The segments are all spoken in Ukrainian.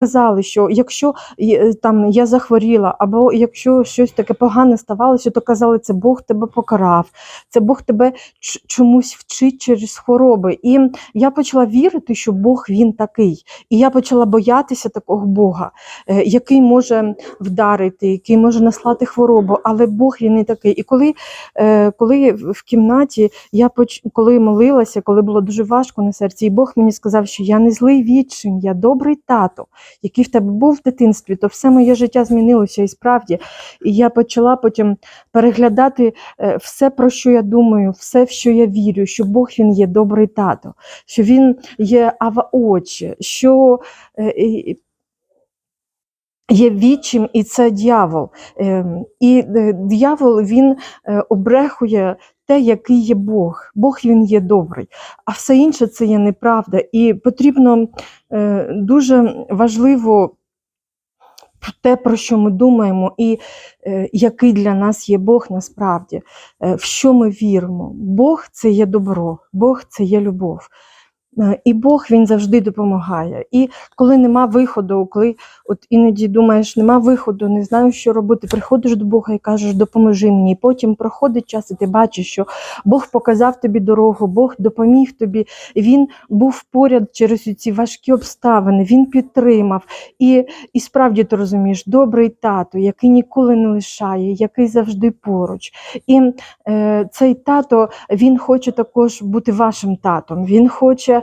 казали, що якщо е, там я захворіла, або якщо щось таке погане ставалося, то казали, це Бог тебе покарав, це Бог тебе чомусь вчить через хвороби. І я почала вірити, що Бог він такий. І я почала боятися такого Бога, е, який може вдарити, який може наслати хворобу, але Бог він не такий. І коли, е, коли в кімнаті я поч... коли молилася, коли було дуже важко на серці, і Бог мені сказав, що я не злий відчим, я добрий тато, який в тебе був в дитинстві, то все моє життя змінилося і справді. І я почала потім переглядати е, все, про що я думаю, все, в що я вірю, що Бог він є добрий тато, що він є ава очі, що е, є відчим, і це дьявол. Ем, І е, дьявол він обрехує те, який є Бог. Бог він є добрий, а все інше це є неправда. І потрібно е, дуже важливо те, про що ми думаємо, і е, який для нас є Бог насправді, е, в що ми віримо. Бог це є добро, Бог це є любов. Е, І Бог він завжди допомагає. І коли нема виходу, коли от іноді думаєш, нема виходу, не знаю, що робити, приходиш до Бога і кажеш, допоможи мені. І потім проходить час, і ти бачиш, що Бог показав тобі дорогу, Бог допоміг тобі. Він був поряд через ці важкі обставини, він підтримав. І, і справді ти розумієш, добрий тато, який ніколи не лишає, який завжди поруч. І е, цей тато він хоче також бути вашим татом. Він хоче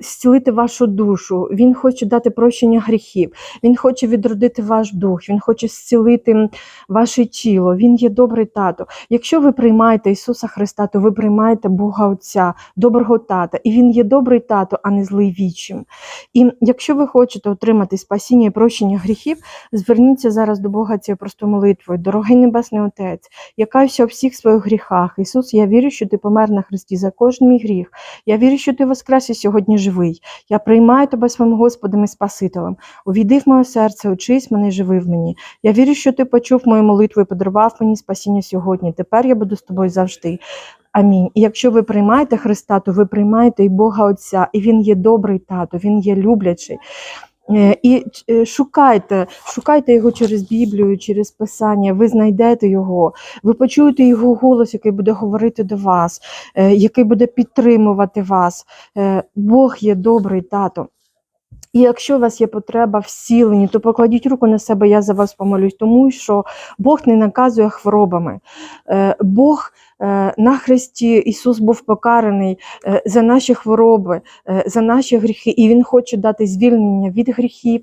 зцілити вашу душу, він хоче дати прощення гріхів, він хоче відродити ваш дух, він хоче зцілити ваше тіло. Він є добрий тато. Якщо ви приймаєте Ісуса Христа, то ви приймаєте Бога Отця, доброго тата, і Він є добрий тато, а не злий вічим. І якщо ви хочете отримати спасіння і прощення гріхів, зверніться зараз до Бога цією простою молитвою. Дорогий Небесний Отець, я каюся у всіх своїх гріхах. Ісус, я вірю, що ти помер на Христі за кожен мій гріх. Я вірю, що ти воскрес сьогодні живий. Я приймаю тебе своїм Господом і Спасителем. Увійди в моє серце, очись мене живи в мені. Я вірю, що ти почув мою молитву і подарував мені спасіння сьогодні. Тепер я буду з тобою завжди. Амінь. І якщо ви приймаєте Христа, то ви приймаєте і Бога Отця, і Він є добрий тато, Він є люблячий. Е, І е, шукайте, шукайте його через Біблію, через Писання, ви знайдете його, ви почуєте його голос, який буде говорити до вас, е, який буде підтримувати вас. Бог є добрий тато. І якщо у вас є потреба в сіленні, то покладіть руку на себе, я за вас помолюсь, тому що Бог не наказує хворобами. Е, Бог е, на Христі Ісус був покараний е, за наші хвороби, за наші гріхи, і Він хоче дати звільнення від гріхів,